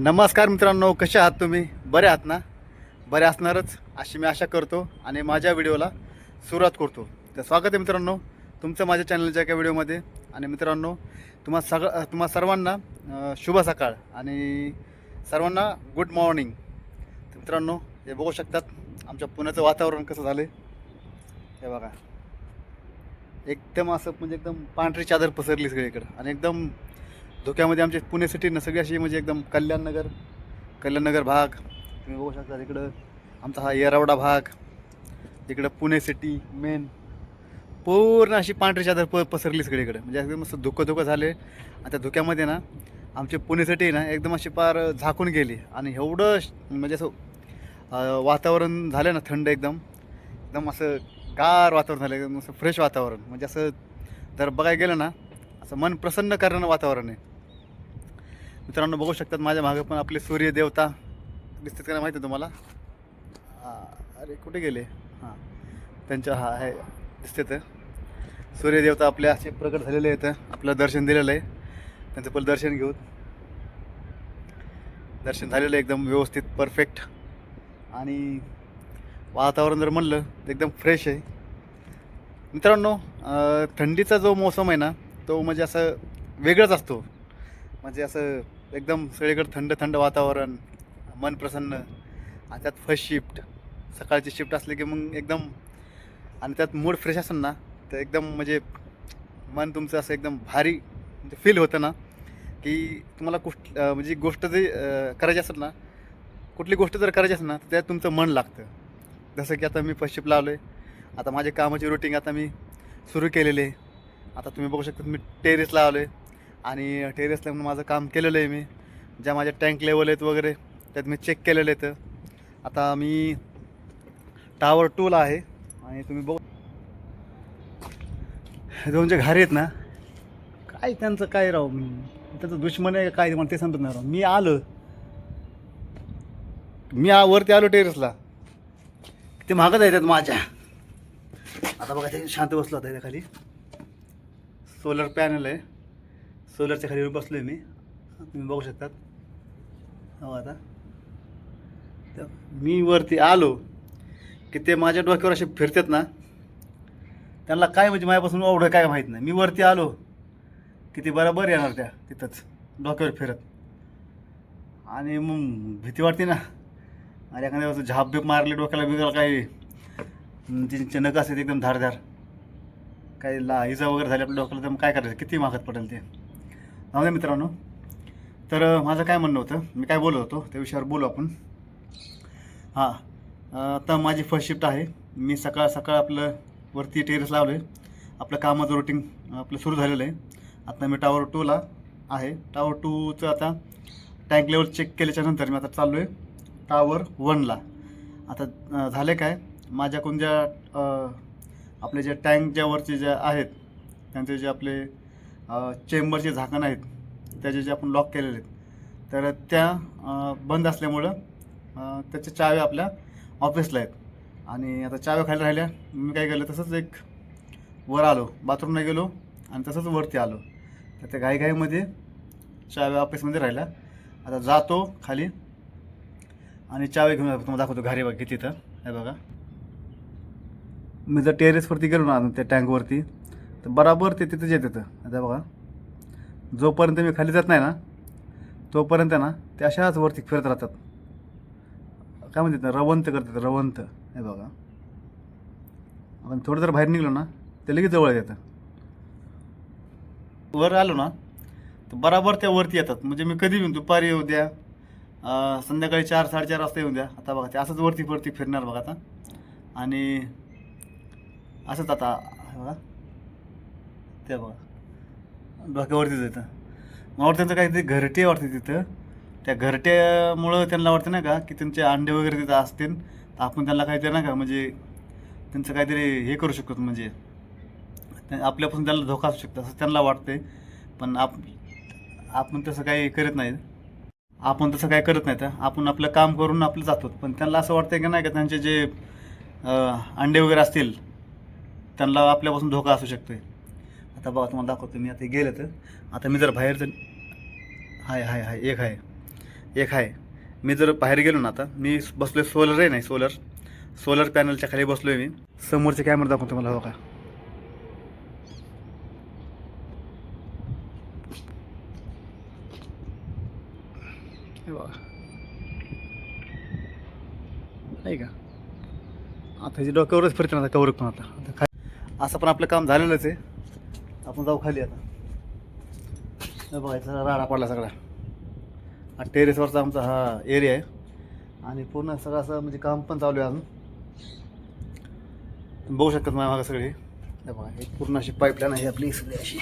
नमस्कार मित्रांनो कसे आहात तुम्ही? बरे आहात ना? बरे असणारच अशी मी आशा करतो आणि माझ्या व्हिडिओला सुरुवात करतो. तर स्वागत आहे मित्रांनो तुमचं माझ्या चॅनलच्या एका व्हिडिओमध्ये. आणि मित्रांनो तुम्हा सग तुम्हा सर्वांना शुभ सकाळ आणि सर्वांना गुड मॉर्निंग तर मित्रांनो हे बघू शकतात आमच्या पुण्याचं वातावरण कसं झालं हे बघा. एकदम असं म्हणजे एकदम पांढरी चादर पसरली सगळीकडं आणि एकदम धोक्यामध्ये आमची पुणे सिटी ना सगळी अशी म्हणजे एकदम कल्याणनगर कल्याणनगर भाग. तुम्ही बघू शकता तिकडं आमचा हा येरावडा भाग इकडं पुणे सिटी मेन पूर्ण अशी पांढरी चादर प पसरली सगळीकडे. म्हणजे एकदम असं धुकं धुकं झाले. आणि त्या धुक्यामध्ये ना आमची पुणे सिटी ना एकदम अशी पार झाकून गेली. आणि एवढं श- म्हणजे असं वातावरण झालं ना थंड एकदम. एकदम असं गार वातावरण झालं. एकदम असं फ्रेश वातावरण. म्हणजे असं जर बघायला गेलं ना असं मन प्रसन्न करणारं वातावरण आहे. मित्रांनो बघू शकतात माझ्या मागे पण आपले सूर्य देवता दिसतात का माहिती आहे तुम्हाला? अरे कुठे गेले? हां त्यांच्या हा आहे दिसतात. सूर्यदेवता आपले असे प्रकट झालेले आहेत. आपलं दर्शन दिलेलं आहे. त्यांचं पण दर्शन घेऊ. दर्शन झालेलं आहे एकदम व्यवस्थित परफेक्ट आणि वातावरण जर म्हणलं तर एकदम फ्रेश आहे. मित्रांनो थंडीचा जो मौसम आहे ना तो म्हणजे असं वेगळाच असतो. म्हणजे असं एकदम सगळीकडे थंड थंड वातावरण मन प्रसन्न. आणि त्यात फर्स्ट शिफ्ट सकाळची शिफ्ट असली की मग एकदम आणि त्यात मूड फ्रेश असेल ना तर एकदम म्हणजे मन तुमचं असं एकदम भारी म्हणजे फील होतं ना की तुम्हाला कुठ म्हणजे गोष्ट जे करायची असेल ना कुठली गोष्ट जर करायची असेल ना तर त्यात तुमचं मन लागतं. जसं की आता मी फर्स्ट शिफ्ट लावलो आहे आता माझ्या कामाची रुटीन आता मी सुरू केलेली. आहे आता तुम्ही बघू शकता मी टेरेस लावलो आहे आणि टेरेसला म्हणून माझं काम केलेलं आहे मी. ज्या माझ्या टँक लेवल आहेत वगैरे त्यात मी चेक केलेलं आहे तर आता मी टावर टूला आहे आणि तुम्ही बघू हे दोन जे घारे आहेत ना काय त्यांचं काय राव? मी त्यांचं दुश्मन आहे का काय? मला ते सांगत नाही राव. मी आलो. मी आ वरती आलो टेरेसला ते मागत आहेत माझ्या. आता बघा ते शांत बसलो होता त्या खाली. सोलर पॅनल आहे. सोलरच्या खाली बसलो आहे मी. तुम्ही बघू शकतात. हो आता. तर मी वरती आलो की ते माझ्या डोक्यावर असे फिरतात ना त्यांना काय म्हणजे माझ्यापासून एवढं काय माहीत नाही. मी वरती आलो की ते बराबर येणार त्या तिथंच डोक्यावर फिरत. आणि मग भीती वाटते ना. आणि एखाद्या वेळेस झाप बीप मारले डोक्याला बिगाला काही. तिचे नख असते एकदम धारधार. काही ला इजा वगैरे झाली आपल्या डोक्याला तर मग काय करायचं? किती मागत पडेल ते? जाऊ मित्रांनो. तर माझं काय म्हणणं होतं मी काय बोलत होतो त्या विषयावर बोलू आपण. हां आता माझी फर्स्ट शिफ्ट आहे. मी सकाळ सकाळ आपलं वरती टेरेस लावलं आहे आपलं कामाचं रुटीन आपलं सुरू झालेलं आहे. आता मी टावर टूला आहे. टावर टूचं आता टँक लेवल चेक केल्याच्यानंतर मी आता चाललो आहे टावर वनला आता झालं झाले काय? माझ्याकडून ज्या आपले ज्या टँक ज्या वरचे ज्या आहेत त्यांचे जे आपले चेंबरचे झाकण आहेत. त्याचे जे आपण लॉक केलेले आहेत. तर त्या बंद असल्यामुळं त्याच्या चाव्या आपल्या ऑफिसला आहेत. आणि आता चाव्या खाली राहिल्या. मी काय केलं तसंच एक वर आलो. बाथरूमला गेलो आणि तसंच वरती आलो. तर त्या घाईघाईमध्ये चाव्या ऑफिसमध्ये राहिल्या. आता जातो खाली आणि चावे घेऊन तुम्हाला दाखवतो घरी बघा किती तर हे बघा. मी जर टेरेसवरती गेलो ना त्या टँकवरती तर बराबर ते तिथेच येत येतं आता बघा. जोपर्यंत मी खाली जात नाही ना तोपर्यंत ना ते अशाच वरती फिरत राहतात. काय म्हणतात ना रवंत करतात रवंत. हे बघा. आपण थोडं जर बाहेर निघलो ना ते लगेच जवळ येतं. वर आलो ना तर बराबर त्या वरती येतात. म्हणजे मी कधी येऊन दुपारी येऊ द्या संध्याकाळी चार साडेचार वाजता येऊ द्या. आता बघा ते असंच वरती वरती फिरणार बघा आता. आणि असंच आता बघा. त्या बघा. डोक्यावरतीच येतं मला वाटतं त्यांचं काहीतरी घरटे वाटते तिथं. त्या घरट्यामुळं त्यांना वाटतं ना का की त्यांचे अंडे वगैरे तिथं असतील. तर आपण त्यांना काहीतरी ना का म्हणजे त्यांचं काहीतरी हे करू शकतो म्हणजे त्या- आपल्यापासून त्यांना धोका असू शकतो असं त्यांना वाटते पण आप आपण तसं काही करत नाही. आपण तसं काय करत नाही तर आपण आपलं काम करून आपलं जातो. पण त्यांना असं वाटतं की नाही का त्यांचे जे अंडे वगैरे असतील त्यांना आपल्यापासून धोका असू शकतो आता बघा तुम्हाला दाखवतो मी. आता गेलं तर. आता मी जर बाहेर जर हाय हाय हाय एक आहे एक आहे मी जर बाहेर गेलो ना आता मी बसलो सोलर आहे नाही सोलर. सोलर पॅनलच्या खाली बसलो आहे मी. समोरचे कॅमेरा दाखवतो मला हो का? हे बघा. नाही का? आता जे डोक्यावरच फिरते ना आता कवर पण आता. आता असं पण आपलं काम झालेलंच आहे. आपण जाऊ खाली आता. हे बघा राडा पडला सगळा. हा टेरेसवरचा आमचा हा एरिया आहे. आणि पूर्ण सगळं असं म्हणजे काम पण चालू आहे अजून. तुम्ही बघू शकतात माझ्या मागं सगळी. हे बघा एक पूर्ण अशी पाईपलाईन आहे आपली सगळी अशी.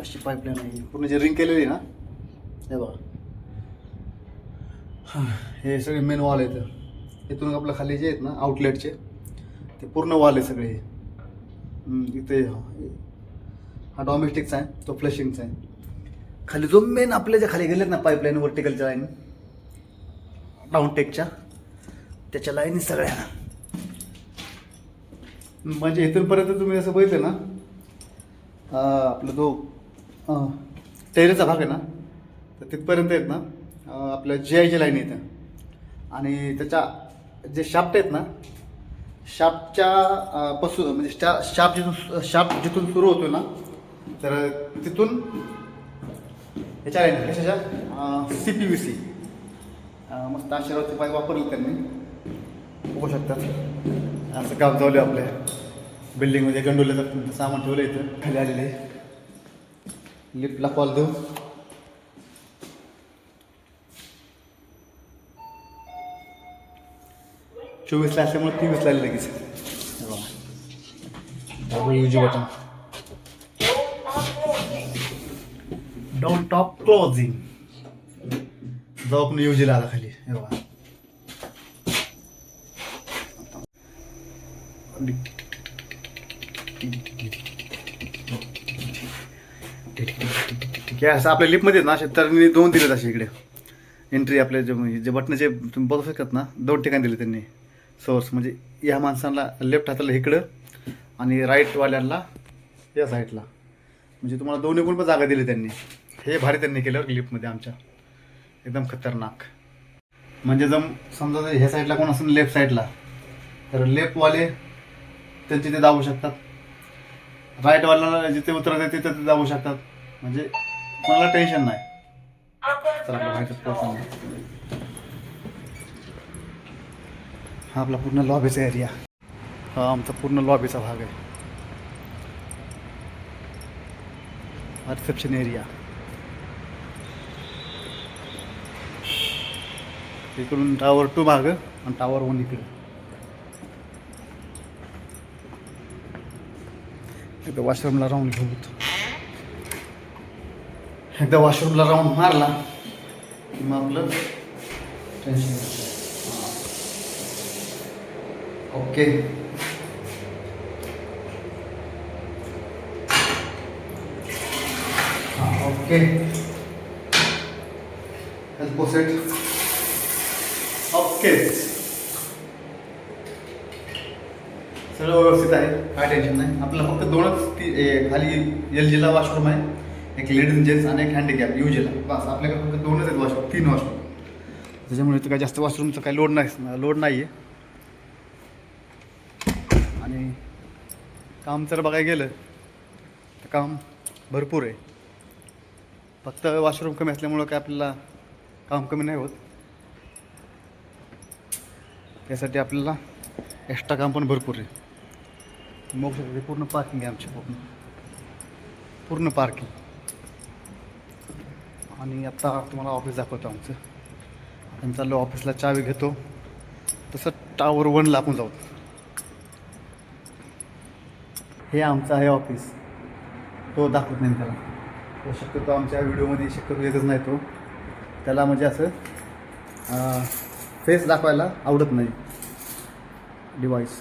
अशी पाईपलाईन आहे. पूर्ण जे रिंग केलेली आहे ना. हे बघा. हे सगळे मेन वॉल आहेत. इथून आपलं खाली जे आहेत ना आउटलेटचे ते पूर्ण वॉल आहे सगळे. हे. इथे हा- डॉमेस्टिकचा आहे तो फ्लशिंगचा आहे. खाली जो मेन आपल्या ज्या खाली गेलेत ना पाईपलाईन वर्टिकलच्या लाईन डाऊनटेकच्या त्याच्या लाईनी सगळ्या. म्हणजे इथूनपर्यंत तुम्ही असं बघितलं ना आपला जो टेरेचा भाग आहे ना तर तिथपर्यंत आहेत ना आपल्या जी आयच्या लाईन येतं आणि त्याच्या जे शाफ्ट आहेत ना शापच्या पासून म्हणजे शाप शाप जिथून शाप जिथून सुरू होतो ना तर तिथून याच्या लाईन कशाच्या? सी पी व्ही सी मस्त आशीर्वादचे पाय वापरले त्यांनी. बघू शकतात. असं काम चालू आहे आपल्या. बिल्डिंगमध्ये गंडोल्याचं सामान ठेवलं इथं. खाली आलेलं आहे. लिफ्टला कॉल देऊ. चोवीसला असल्यामुळे तेवीसला आले लगेच. UG button don't top closing जाऊ आपण युजीला आला खाली. हे बघा. असं आपल्या लिपमध्ये ना असे तर दोन दिलेत असे इकडे. एंट्री आपल्या जे म्हणजे जे बटनाचे तुम्ही बघू शकत ना दोन ठिकाणी दिले त्यांनी. सोर्स म्हणजे या माणसांना लेफ्ट हाताला इकडं आणि राईटवाल्यांना या साईडला म्हणजे तुम्हाला दोन्ही पण जागा दिली त्यांनी. हे भारी त्यांनी केलं लिफ्टमध्ये आमच्या. एकदम खतरनाक. म्हणजे जम समजा जर ह्या साईडला कोण असेल लेफ्ट साईडला तर लेफ्टवाले त्यांचे ते दाबू शकतात. राईटवाल्याला जिथे उतरत तिथे ते दाबू शकतात. म्हणजे कोणाला टेन्शन नाही. तर आपल्या माहिती हा आपला पूर्ण लॉबीचा एरिया हा आमचा पूर्ण लॉबीचा भाग आहे. रिसेप्शन एरिया इकडून टावर टू मागं आणि टावर वन इकडे. एकदा वॉशरूमला राऊंड घेऊ एकदा वॉशरूमला राऊंड मारला की मग आपलं टेन्शन ओके हां ओके पोसेट ओके सगळं व्यवस्थित आहे. काय टेन्शन नाही. आपल्याला फक्त दोनच ती ए, खाली एल जीला वॉशरूम आहे. एक लेडीज जेंट्स आणि एक हँडिकॅप यू जीला बस आपल्याकडे फक्त दोनच आहेत वॉशरूम तीन वॉशरूम त्याच्यामुळे काय जास्त वॉशरूमचं काही लोड नाही लोड नाही आहे आणि काम जर बघायला गेलं तर काम भरपूर आहे. फक्त वॉशरूम कमी असल्यामुळं काय आपल्याला काम कमी नाही होत. त्यासाठी आपल्याला एक्स्ट्रा काम पण भरपूर आहे. मग शकते पूर्ण पार्किंग आहे आमची पूर्ण. पूर्ण पार्किंग आणि आत्ता तुम्हाला ऑफिस दाखवतो आमचं. आम्ही चाललो ऑफिसला चावी घेतो. तसं टावर वनला आपण जाऊ. हे आमचं आहे ऑफिस. तो दाखवत नाही त्याला. तो शक्यतो आमच्या व्हिडिओमध्ये शक्यतो येतच नाही तो. त्याला म्हणजे असं फेस दाखवायला आवडत नाही. डिवाईस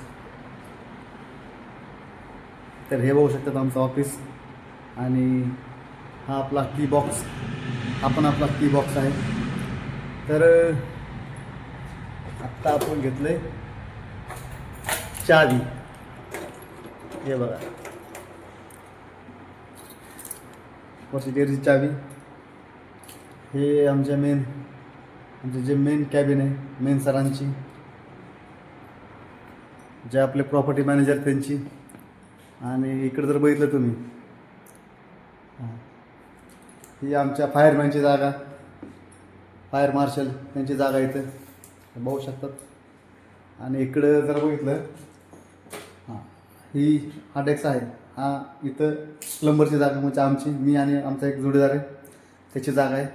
तर हे बघू शकतात आमचं ऑफिस. आणि हा आपला की बॉक्स हा आपला की बॉक्स आहे. तर आत्ता आपण घेतलं चावी. हे बघा. वरची डेअरीची चावी हे आमच्या मेन आमचे जे मेन कॅबिन आहे मेन सरांची. जे आपले प्रॉपर्टी मॅनेजर त्यांची. आणि इकडे जर बघितलं तुम्ही. ही. आमच्या फायरमॅनची जागा. फायर मार्शल त्यांची जागा इथं. बघू शकतात. आणि इकडं जर बघितलं ही हा डेस्क आहे. हा इथं प्लंबरची जागा म्हणजे आमची मी आणि आमचा एक जोडीदार आहे. त्याची जागा आहे.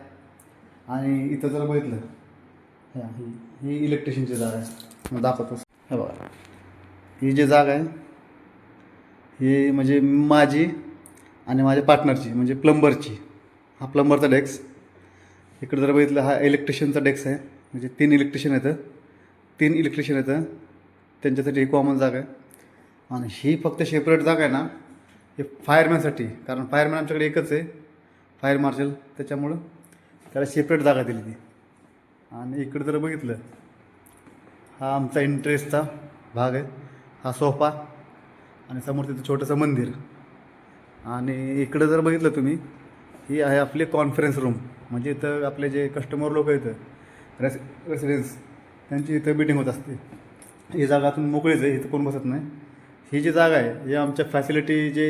आणि इथं जर बघितलं. ह्या ही ही इलेक्ट्रिशियनची जागा आहे. मग दाखवतो. हे बघा. ही जी जागा आहे ही म्हणजे माझी आणि माझ्या पार्टनरची म्हणजे प्लंबरची हा प्लंबरचा डेक्स. इकडं जर बघितलं हा इलेक्ट्रिशियनचा डेस्क आहे. म्हणजे तीन इलेक्ट्रिशियन येतं तीन इलेक्ट्रिशियन येतं त्यांच्यासाठी ही कॉमन जागा आहे. आणि ही फक्त सेपरेट जागा आहे ना हे फायरमॅनसाठी कारण फायरमॅन आमच्याकडे एकच आहे. फायर मार्शल त्याच्यामुळं त्याला सेपरेट जागा दिली ती. आणि इकडं जर बघितलं हा आमचा इंटरेस्टचा भाग आहे. हा सोफा आणि समोर तिथं छोटंसं मंदिर. आणि इकडं जर बघितलं तुम्ही ही आहे आपली कॉन्फरन्स रूम म्हणजे इथं आपले जे कस्टमर लोक आहेत रेस रेसिडेन्स त्यांची इथं मीटिंग होत असते. ही जागा आतून मोकळीच आहे इथं कोण बसत नाही. ही जी जागा आहे ही आमच्या फॅसिलिटी जे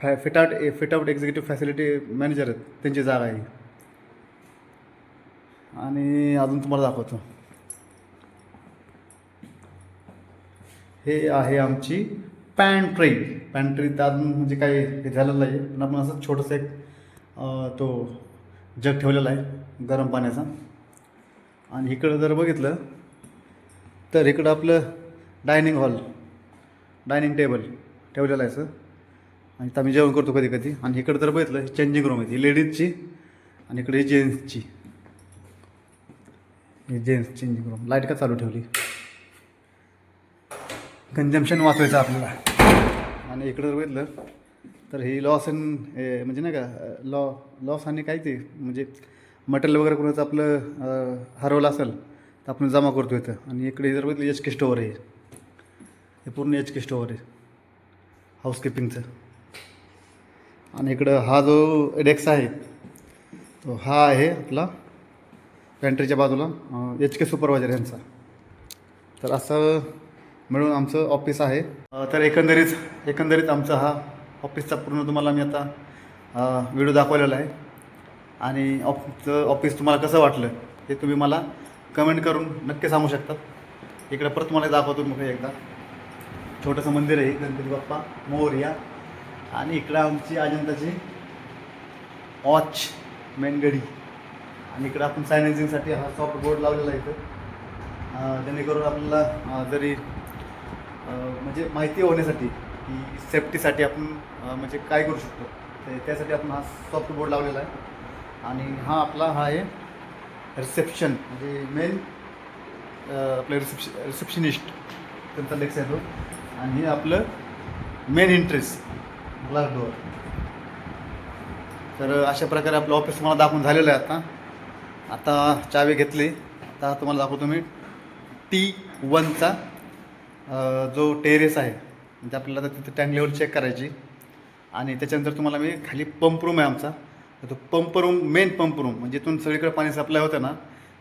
फॅ fitout fitout executive facility manager आहेत त्यांची जागा आहे आणि अजून तुम्हाला दाखवतो. हे आहे आमची पॅन्ट्री पॅन्ट्री तर अजून म्हणजे काही हे झालेलं आहे पण आपण असं छोटंसं एक तो जग ठेवलेला आहे गरम पाण्याचा. आणि इकडं जर बघितलं तर इकडं आपलं डायनिंग हॉल डायनिंग टेबल ठेवलेलं आहे सर. आणि आम्ही जेवण करतो कधी कधी. आणि इकडं जर बघितलं चेंजिंग रूम आहे ही लेडीजची आणि इकडे जेंट्सची ही जेंट्स चेंजिंग रूम लाइट का चालू ठेवली? कंजम्पशन वाचवायचं आपल्याला. आणि इकडं जर बघितलं तर ही लॉस अँड हे म्हणजे नाही का लॉ लॉस आणि काय ते म्हणजे मटेरियल वगैरे कोणाचं आपलं हरवलं असेल तर आपण जमा करतो इथं. आणि इकडे जर बघितलं एच के स्टोअर आहे. हे पूर्ण एच के स्टोअर आहे हाऊसकीपिंगचं आणि इकडं हा जो डेक्स आहे तो हा आहे आपला पॅन्ट्रीच्या बाजूला एच के सुपरवायझर यांचा. तर असं मिळून आमचं ऑफिस आहे. तर एकंदरीत एकंदरीत आमचा हा ऑफिसचा पूर्ण तुम्हाला मी आता व्हिडिओ दाखवलेला आहे. आणि ऑफिसचं ऑफिस तुम्हाला कसं वाटलं हे तुम्ही मला कमेंट करून नक्की सांगू शकतात इकडं परत तुम्हाला दाखवतो मग एकदा. छोटंसं मंदिर आहे गणपती बाप्पा मोर्या आणि इकडं आमची अजंताची वॉच मेनगडी आणि इकडं आपण सायनायझिंगसाठी हा सॉफ्ट बोर्ड लावलेला आहे इथं. जेणेकरून आपल्याला जरी म्हणजे माहिती होण्यासाठी की सेफ्टीसाठी आपण म्हणजे काय करू शकतो ते त्यासाठी आपण हा सॉफ्ट बोर्ड लावलेला आहे. आणि हा आपला हा आहे रिसेप्शन म्हणजे मेन आपले रिसेप्श रिसेप्शनिस्ट त्यांचा लेक्स आहे तो. आणि हे आपलं मेन इंटरेस्ट ग्लास डोअर तर अशा प्रकारे आपलं ऑफिस तुम्हाला दाखवून झालेलं आहे आता. आता चावी घेतली. आता तुम्हाला दाखवतो मी. टी वनचा जो टेरेस आहे. म्हणजे आपल्याला आता तिथे टँक लेवल चेक करायची. आणि त्याच्यानंतर तुम्हाला मी खाली पंप रूम आहे आमचा. तर तो pump room main pump room म्हणजे इथून सगळीकडे पाणी सप्लाय होतं ना.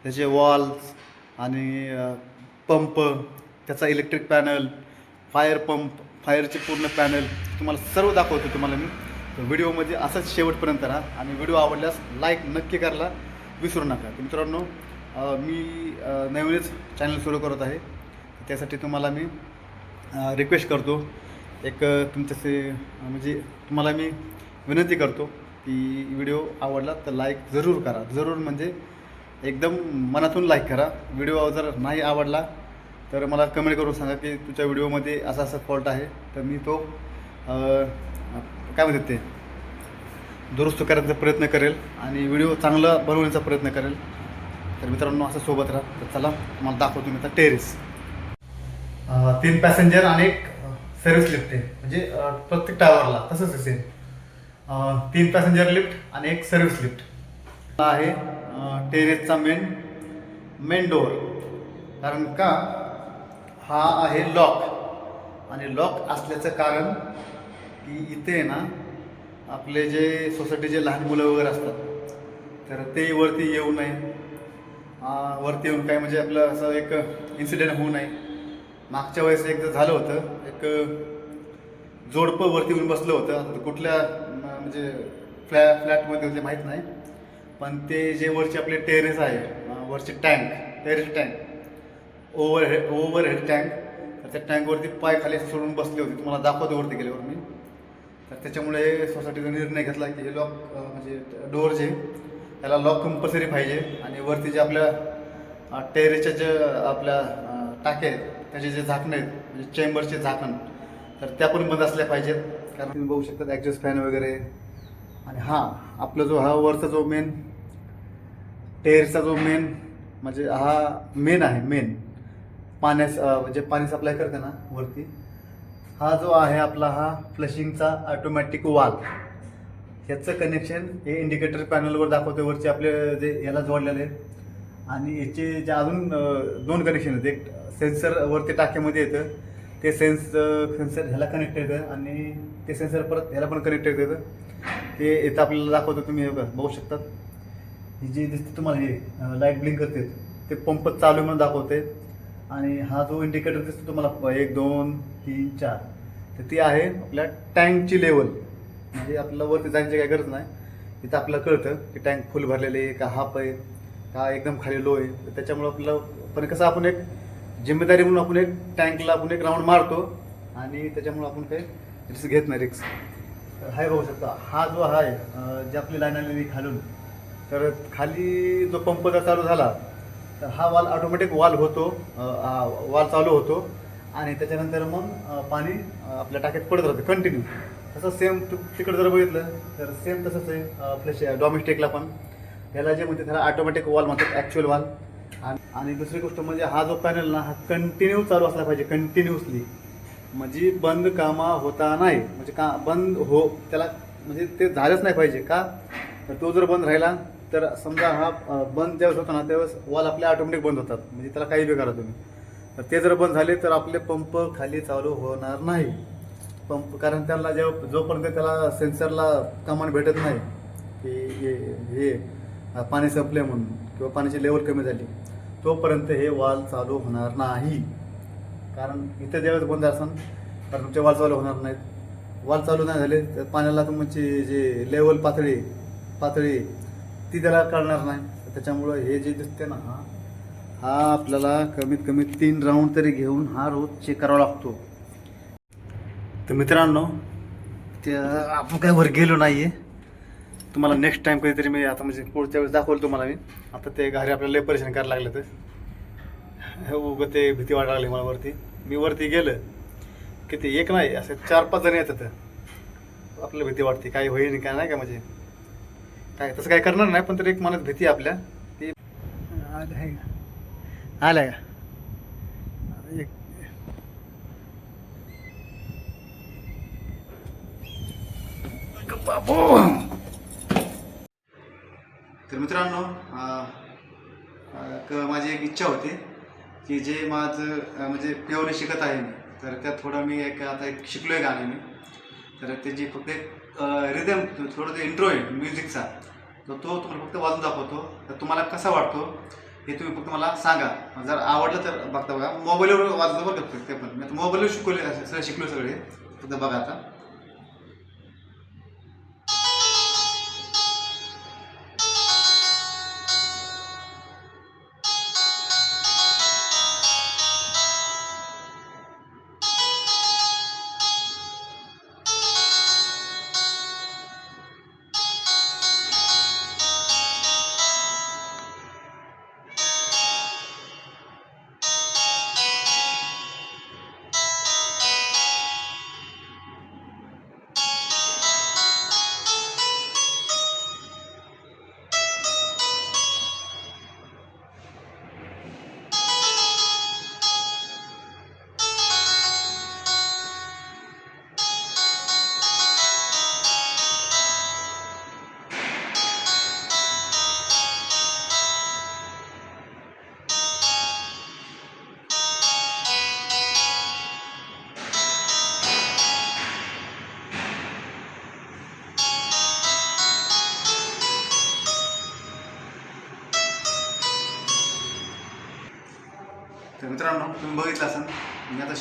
त्याचे वॉल्स आणि पंप त्याचा इलेक्ट्रिक पॅनल फायर पंप फायरचे पूर्ण पॅनल तुम्हाला सर्व दाखवतो तुम्हाला मी. तर व्हिडिओमध्ये असंच शेवटपर्यंत राहा आणि व्हिडिओ आवडल्यास लाईक नक्की करायला विसरू नका. मित्रांनो मी नवीनच चॅनल सुरू करत आहे. त्यासाठी तुम्हाला मी रिक्वेस्ट करतो. एक तुमच्याशी म्हणजे तुम्हाला मी विनंती करतो की व्हिडिओ आवडला तर लाईक जरूर करा. जरूर म्हणजे एकदम मनातून लाईक करा. व्हिडिओ जर नाही आवडला तर मला कमेंट करून सांगा की तुझ्या व्हिडिओमध्ये असा असा फॉल्ट आहे. तर मी तो काय म्हणतात ते? दुरुस्त करायचा प्रयत्न करेल आणि व्हिडिओ चांगला बनवण्याचा प्रयत्न करेल. तर मित्रांनो असं सोबत राहा. तर चला मला दाखवतो मी आता टेरेस तीन पॅसेंजर आणि एक सर्व्हिस लिफ्ट आहे. म्हणजे प्रत्येक टावरला तसंच असेल. तीन पॅसेंजर लिफ्ट आणि एक सर्व्हिस लिफ्ट हा आहे टेरेसचा मेन मेन डोअर कारण का? हा आहे लॉक. आणि लॉक असल्याचं कारण की इथे आहे ना आपले जे सोसायटीचे लहान मुलं वगैरे असतात तर ते वरती येऊ नये. वरती येऊन काय म्हणजे आपलं असं एक इन्सिडेंट होऊ नये. मागच्या वेळेस एकदा झालं होतं एक जोडपं वरती येऊन बसलं होतं. कुठल्या म्हणजे फ्लॅ फ्लॅटमध्ये होते माहीत नाही. पण ते जे वरचे आपले टेरेस आहे वरचे tank terrace tank overhead overhead tank तर त्या टँकवरती पाय खाली सोडून बसले होते. तुम्हाला दाखवतो वरती गेल्यावर मी. तर त्याच्यामुळे सोसायटीचा निर्णय घेतला की हे लॉक म्हणजे डोअर जे त्याला लॉक कंपल्सरी पाहिजे. आणि वरती जे आपल्या टेरेच्या जे आपल्या टाक्या टाके आहेत त्याचे जे झाकणं आहेत म्हणजे चेंबरचे झाकण तर त्या पण बंद असल्या पाहिजेत. कारण तुम्ही बघू शकता ॲक्झॉस्ट फॅन वगैरे. आणि हां आपला जो हा वरचा जो मेन टेरचा जो मेन म्हणजे हा मेन आहे मेन पाण्यास म्हणजे पाणी सप्लाय करते ना वरती. हा जो आहे आपला हा फ्लशिंगचा ऑटोमॅटिक वाल. ह्याचं कनेक्शन हे इंडिकेटर पॅनलवर दाखवते वरचे आपले जे याला जोडलेले आहेत. आणि याचे जे अजून दोन कनेक्शन आहेत. एक सेन्सर वरती टाक्यामध्ये येतं. ते सेन्स सेन्सर ह्याला कनेक्ट येतं. आणि ते सेन्सर परत ह्याला पण कनेक्ट येतं. ते येतं आपल्याला दाखवतं तुम्ही. बघू शकतात. ही जी दिसते तुम्हाला हे लाइट ब्लिंक करते. ते पंप चालू म्हणून दाखवते आणि हा जो इंडिकेटर दिसतो तुम्हाला एक दोन तीन चार तर ती आहे आपल्या टँकची लेवल म्हणजे आपल्याला वरती जाण्याची काही गरज नाही. तिथं आपल्याला कळतं की टँक फुल भरलेले आहे का हाफ आहे का एकदम खाली लो आहे. तर त्याच्यामुळं आपल्याला पण कसं आपण एक जिम्मेदारी म्हणून आपण एक टँकला आपण एक राऊंड मारतो आणि त्याच्यामुळं आपण काही रिस्क घेत नाही रिक्स तर हाय बघू शकता हा जो आहे जे आपली लाईन आलेली खालून तर खाली जो पंप जर चालू झाला तर हा वाल ऑटोमॅटिक वाल होतो वाल चालू होतो आणि त्याच्यानंतर मग पाणी आपल्या टाक्यात पडत राहतं कंटिन्यू तसं सेम तिकडं जर बघितलं तर सेम तसंच आहे फ्लॅश डॉमेस्टिकला पण. ह्याला जे म्हणते त्याला ऑटोमॅटिक वॉल म्हणतात ॲक्च्युअल वॉल आणि आणि दुसरी गोष्ट म्हणजे हा जो पॅनल ना हा कंटिन्यू चालू असला पाहिजे कंटिन्युअसली म्हणजे बंद कामा होता नाही म्हणजे का बंद हो त्याला म्हणजे ते झालंच नाही पाहिजे का? तर तो जर बंद राहिला तर समजा हा बंद ज्यावेळेस होता ना त्यावेळेस वॉल आपल्या ऑटोमॅटिक बंद होतात. म्हणजे त्याला काही बी करा तुम्ही. तर ते जर बंद झाले तर आपले पंप खाली चालू होणार नाही. पंप कारण त्याला जेव्हा जोपर्यंत त्याला सेन्सरला कमांड भेटत नाही की हे हे पाणी संपले म्हणून किंवा पाण्याची लेवल कमी झाली तोपर्यंत हे वाल चालू होणार नाही. कारण इथं ज्यावेळेस बंद असन तर तुमचे वाल चालू होणार नाहीत. वाल चालू नाही झाले तर पाण्याला तुमची जे लेवल पातळी पातळी ती त्याला कळणार नाही. त्याच्यामुळं हे जे दिसते ना हा हा आपल्याला कमीत कमी तीन राऊंड तरी घेऊन हा रोज चेक करावा लागतो. तर मित्रांनो ते आपण काय वर गेलो नाही आहे तुम्हाला नेक्स्ट टाईम कधीतरी मी आता म्हणजे पुढच्या वेळेस दाखवलं तुम्हाला मी. आता ते घरी आपल्याला लय परेशान करायला लागले तर. उगं ते भीती वाटायला लागली मला वरती. मी वरती गेलं. किती एक नाही असे चार पाच जण येतात. आपल्याला भीती वाटते काही होईल काय नाही का म्हणजे. काय तसं काय करणार नाही पण तरी एक मनात भीती आहे आपल्या. ती आल्या का? एक. बाबू. तर मित्रांनो अं, अं, क- माझी एक इच्छा होती की जे माझं म्हणजे पिओने शिकत आहे मी तर त्यात थोडं मी एक आता एक शिकलो आहे गाणं मी. तर त्याची फक्त एक रिदम थोडं ते इंट्रो आहे म्युझिकचा तर तो तुम्हाला फक्त वाजून दाखवतो. तर तुम्हाला कसा वाटतो हे तुम्ही फक्त मला सांगा. जर आवडलं तर बघता बघा. मोबाईलवर वाजतो बघा ते पण. मी आता मोबाईलवर शिकवले सगळं शिकलो सगळे. फक्त बघा आता.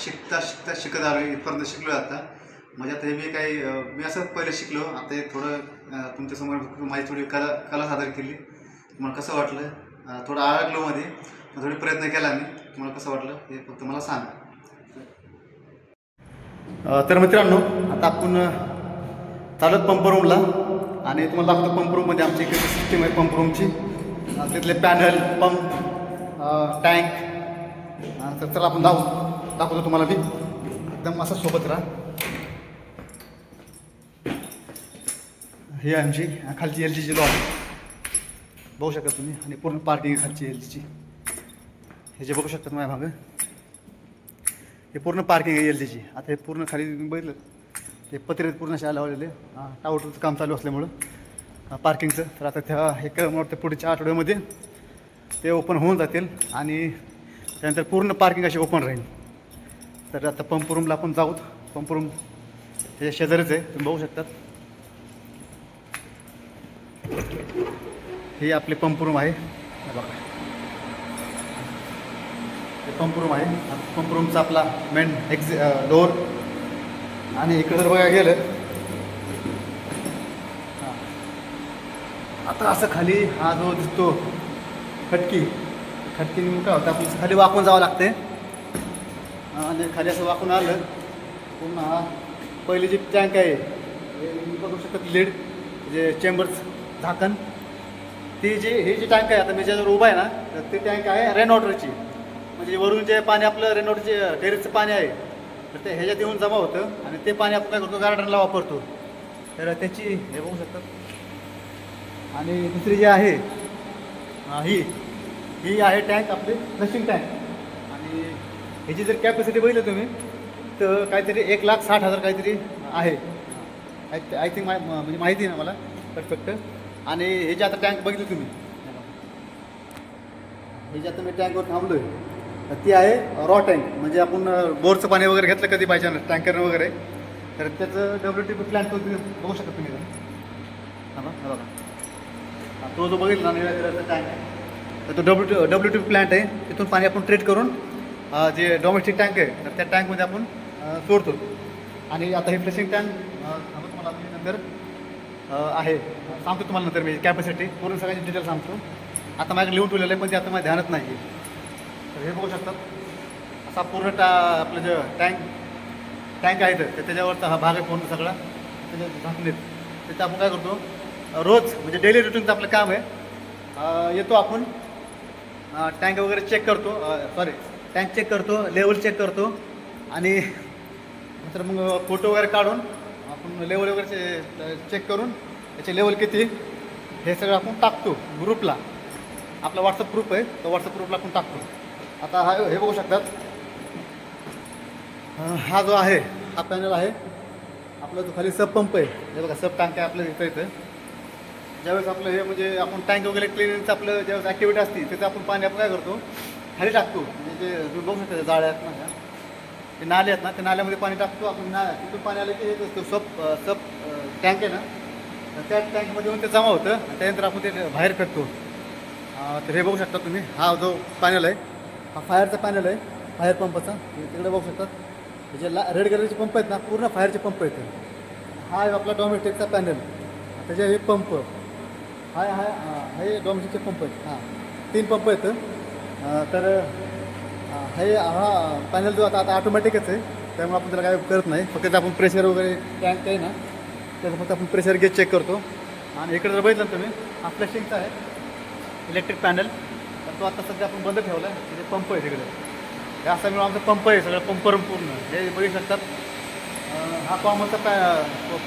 शिकता शिकता शिकत आलो इथपर्यंत शिकलो आता. म्हणजे आता हे मी काही मी असं पहिले शिकलो आता हे थोडं तुमच्यासमोर माझी थोडी कला कला सादर केली. तुम्हाला कसं वाटलं? थोडं आळगलो मध्ये थोडे प्रयत्न केला मी. तुम्हाला कसं वाटलं? हे फक्त मला सांगा. तर मित्रांनो आता आपण चालत पंप रूमला आणि तुम्हाला दाखवतो पंप रूममध्ये आमची इकडे सिस्टीम आहे पंप रूमची तिथले पॅनल पंप टँक तर चला आपण जाऊ. दाखवतो तुम्हाला मी. एकदम असं सोबत राहा. ही आमची खालची एल जीची लॉन बघू शकता तुम्ही. आणि पूर्ण पार्किंग खालची एल जीची हे जे बघू शकता माझ्या मागं. हे पूर्ण पार्किंग आहे एल जीची आता हे पूर्ण खाली बघितलं. ते पत्रे पूर्ण असे लावलेले. टावरचं काम चालू असल्यामुळं. पार्किंगचं तर आता त्या हे मला वाटतं पुढच्या आठवड्यामध्ये ते ओपन होऊन जातील. आणि त्यानंतर पूर्ण पार्किंग अशी ओपन राहील. तर आता पंप रूमला आपण जाऊत पंप रूम त्याच्या शेजारीच आहे. तुम्ही बघू शकतात. हे आपले पंप रूम आहे. बघा. हे पंप रूम आहे. पंप रूमचा आपला मेन एक्झि डोर आणि इकडे जर बघायला गेलं. हां. आता असं खाली हा जो दिसतो खटकी. खटकी काय होतं? आपण खाली वाकून जावं लागते आणि खाली असं वाकून आलं पूर्ण हा पहिली जी टँक आहे बघू शकतात लीड जे चेंबर्स झाकण ती जी हे जी टँक आहे आता मी ज्याच्यावर उभा आहे ना तर ती टँक आहे रेन वॉटरची म्हणजे वरून जे पाणी आपलं रेन वॉटरचे टेरेसचं पाणी आहे तर ते ह्याच्यात येऊन जमा होतं आणि ते पाणी आपण काय करतो गार्डनला वापरतो. तर त्याची हे बघू शकतात आणि दुसरी जी आहे ही ही आहे टँक आपली फ्लशिंग टँक आणि ह्याची जर कॅपॅसिटी बघितलं तुम्ही तर काहीतरी एक लाख साठ हजार काहीतरी आहे. आय थिंक म्हणजे माहिती आहे ना मला परफेक्ट आणि हे जे आता टँक बघितलं तुम्ही हे जे आता मी टँकवर थांबलो आहे ती आहे रॉ टँक म्हणजे आपण बोरचं पाणी वगैरे घेतलं कधी पाहिजे टँकरनं वगैरे. तर त्याचं डब्ल्यू टी पी प्लॅन्ट तुम्ही बघू शकता तुम्ही हा बघा, तो जो बघितला ना निळ्या कलरचा टँक आहे तर तो डब्ल्यू डब्ल्यू टी प्लॅन्ट आहे. तिथून पाणी आपण ट्रीट करून जे डोमेस्टिक टँक आहे तर त्या टँकमध्ये आपण सोडतो. आणि आता हे फ्लेशिंग टँक तुम्हाला नंतर आहे. सांगतो तुम्हाला नंतर मी कॅपॅसिटी पूर्ण सगळ्याची डिटेल सांगतो. आता माझ्याकडे लिहून ठेवलेलं आहे पण ते आता माझ्या ध्यानात नाही आहे तर हे बघू शकतात असा पूर्ण टा आपलं जे टँक टँक आहे तर त्याच्यावरचा हा भाग आहे पूर्ण सगळा. त्याच्या झाकणीत त्याचं आपण काय करतो रोज म्हणजे डेली रुटीनचं आपलं काम आहे. येतो आपण टँक वगैरे चेक करतो. सॉरी टँक चेक करतो लेवल चेक करतो. आणि नंतर मग फोटो वगैरे काढून आपण लेवल वगैरे चेक करून त्याचे लेवल किती हे सगळं आपण टाकतो ग्रुपला आपला व्हॉट्सअप ग्रुप आहे तो व्हॉट्सअप ग्रुपला आपण टाकतो. आता हा हे बघू शकतात. हा जो आहे हा पॅनल आहे. आपला जो खाली सब पंप आहे हे बघा सब टँक आहे आपलं इथं इथं. ज्यावेळेस आपलं हे म्हणजे आपण टँक वगैरे क्लिनिंगचं आपलं ज्यावेळेस ॲक्टिव्हिटी असते त्याचं आपण पाणी आपण काय करतो खाली टाकतो. म्हणजे तुम्ही बघू शकता जाळ्या आहेत ना ह्या. ते नाले आहेत ना त्या नाल्यामध्ये पाणी टाकतो आपण ना तिथून पाणी आलं की हे तो सब सब टँक आहे ना. तर त्या टँकमध्ये येऊन ते जमा होतं आणि त्यानंतर आपण ते बाहेर फेकतो तर हे बघू शकता तुम्ही हा जो पॅनल आहे हा फायरचा पॅनल आहे फायर पंपाचा. हे तिकडे बघू शकतात म्हणजे ला रेड कलरचे पंप आहेत ना पूर्ण फायरचे पंप आहेत. हा आहे आपला डॉमेस्टिकचा पॅनल. त्याचे हे पंप. हाय हाय हे डॉमेस्टिकचे पंप आहेत. हां तीन पंप आहेत. तर हे हा पॅनल जो आता आता ऑटोमॅटिकच आहे. त्यामुळे आपण त्याला काय करत नाही. फक्त आपण प्रेशर वगैरे टँक आहे ना त्याचं फक्त आपण प्रेशर गेज चेक करतो. आणि इकडे जर बघितलं तुम्ही हा फ्लशिंगचा आहे. इलेक्ट्रिक पॅनल तर तो आता सध्या आपण बंद ठेवला आहे तिथे पंप आहे तिकडे. हे असा मिळून आमचा पंप आहे सगळं पंपरूम पूर्ण. हे बघू शकतात. हा कॉमनचा पॅ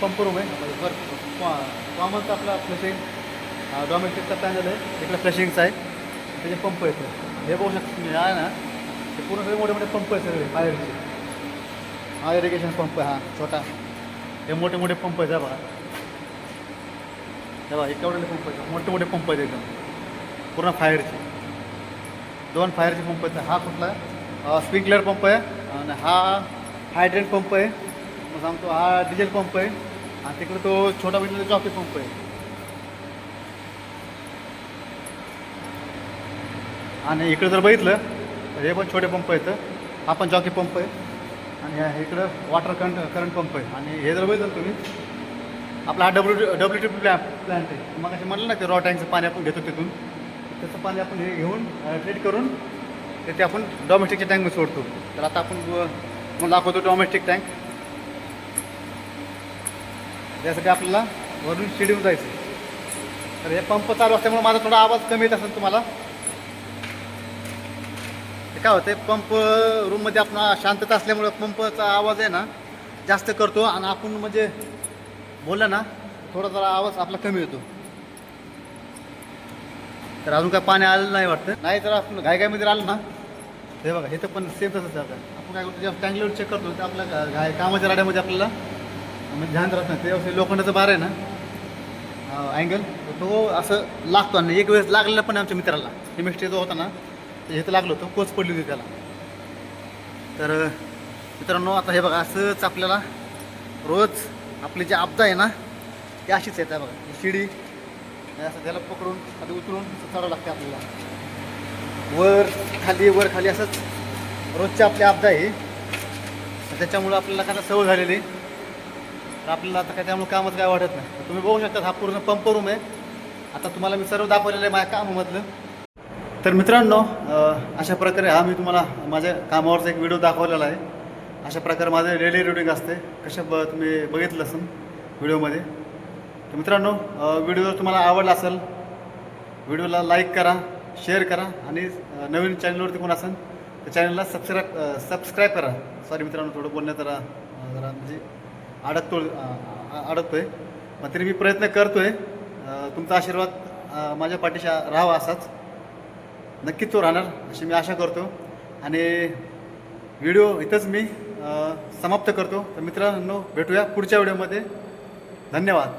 पंप रूम आहे. वर कॉमनचा आपला फ्लशिंग डॉमेस्टिकचा पॅनल आहे. इकडे फ्लशिंगचा आहे. त्याचे पंप आहेत. हे बघू शकतो तुम्ही. आहे ना. ते पूर्ण सगळे मोठे मोठे पंप आहेत सगळे फायरचे हा इरिगेशन पंप आहे हा छोटा. हे मोठे मोठे पंप आहेत बघा. हे बघा हे केवढे पंप आहेत मोठे मोठे पंप आहेत एकदम. पूर्ण फायरचे दोन फायरचे पंप आहेत हा कुठला स्प्रिंकलर पंप आहे आणि हा हायड्रेंट पंप आहे. मग सांगतो हा डिझेल पंप आहे. आणि तिकडे तो छोटा बघितला जॉकी पंप आहे. आणि इकडे जर बघितलं हे पण छोटे पंप आहेत. हा पण जॉकी पंप आहे. आणि इकडं वॉटर करंट करंट पंप आहे. आणि हे जर बघितलं तुम्ही आपला हा डब्ल्यू डब्ल्यू टी प्लॅ प्लॅन्ट आहे. मग म्हणलं ना ते रॉ टँकचं पाणी आपण घेतो तिथून. त्याचं पाणी आपण हे घेऊन ट्रीट करून ते ते आपण डॉमेस्टिकच्या टँकमध्ये सोडतो. तर आता आपण तुम्हाला दाखवतो डॉमेस्टिक टँक त्यासाठी आपल्याला वरून शिडीवर जायचं तर हे पंप चालू असल्यामुळे माझा थोडा आवाज कमी येत असेल तुम्हाला. ते काय होतं पंप रूममध्ये आपण शांतता असल्यामुळं पंपचा आवाज आहे ना जास्त करतो आणि आपण म्हणजे बोललं ना थोडा जरा आवाज आपला कमी होतो. तर अजून काय पाणी आलेलं नाही वाटतं. नाही तर आपण घाईघाईमध्ये आलं ना हे बघा हे तर पण सेम तसंच आता. आपण काय करतो जेव्हा टँगलीवर चेक करतो ते आपल्या घाय घाई कामाच्या राड्यामध्ये आपल्याला म्हणजे ध्यान राहत नाही. ते लोखंडाचं बार आहे ना अँगल तो असं लागतो आणि एक वेळेस लागलेला पण आमच्या मित्राला. केमिस्ट्री जो होता ना ते हे तर लागलं होतं कोच पडली होती त्याला. तर मित्रांनो आता हे बघा असंच आपल्याला रोज आपली जी आपदा आहे ना ती अशीच येते बघा ही शिडी. असं त्याला पकडून खाली उतरून चढावं लागते आपल्याला. वर खाली वर खाली असंच रोजची आपली आपदा आहे त्याच्यामुळं आपल्याला काय सवय झालेली तर आपल्याला आता काय त्यामुळे कामच काय वाटत नाही. तर तुम्ही बघू शकता हा पूर्ण पंप रूम आहे. आता तुम्हाला मी सर्व दाखवलेलं आहे माझ्या कामामधलं. तर मित्रांनो अशा प्रकारे हा मी तुम्हाला माझ्या कामावरचा एक व्हिडिओ दाखवलेला आहे. अशा प्रकारे माझं डेली रुटीन असते. कशा ब तुम्ही बघितलं असेल व्हिडिओमध्ये. तर मित्रांनो व्हिडिओ जर तुम्हाला आवडला असेल व्हिडिओला लाईक करा शेअर करा आणि नवीन चॅनलवरती कोण असेल तर चॅनलला सबस्क्राईब सबस्क्राईब करा. सॉरी मित्रांनो थोडं बोलण्यात जरा जरा म्हणजे अडकतो अडकतो अडकतोय. मग तरी मी प्रयत्न करतोय. आहे तुमचा आशीर्वाद माझ्या पाठीशा राहावा असाच. नक्कीच तो राहणार अशी मी आशा करतो. आणि व्हिडिओ इथंच मी समाप्त करतो. तर मित्रांनो भेटूया पुढच्या व्हिडिओमध्ये. धन्यवाद.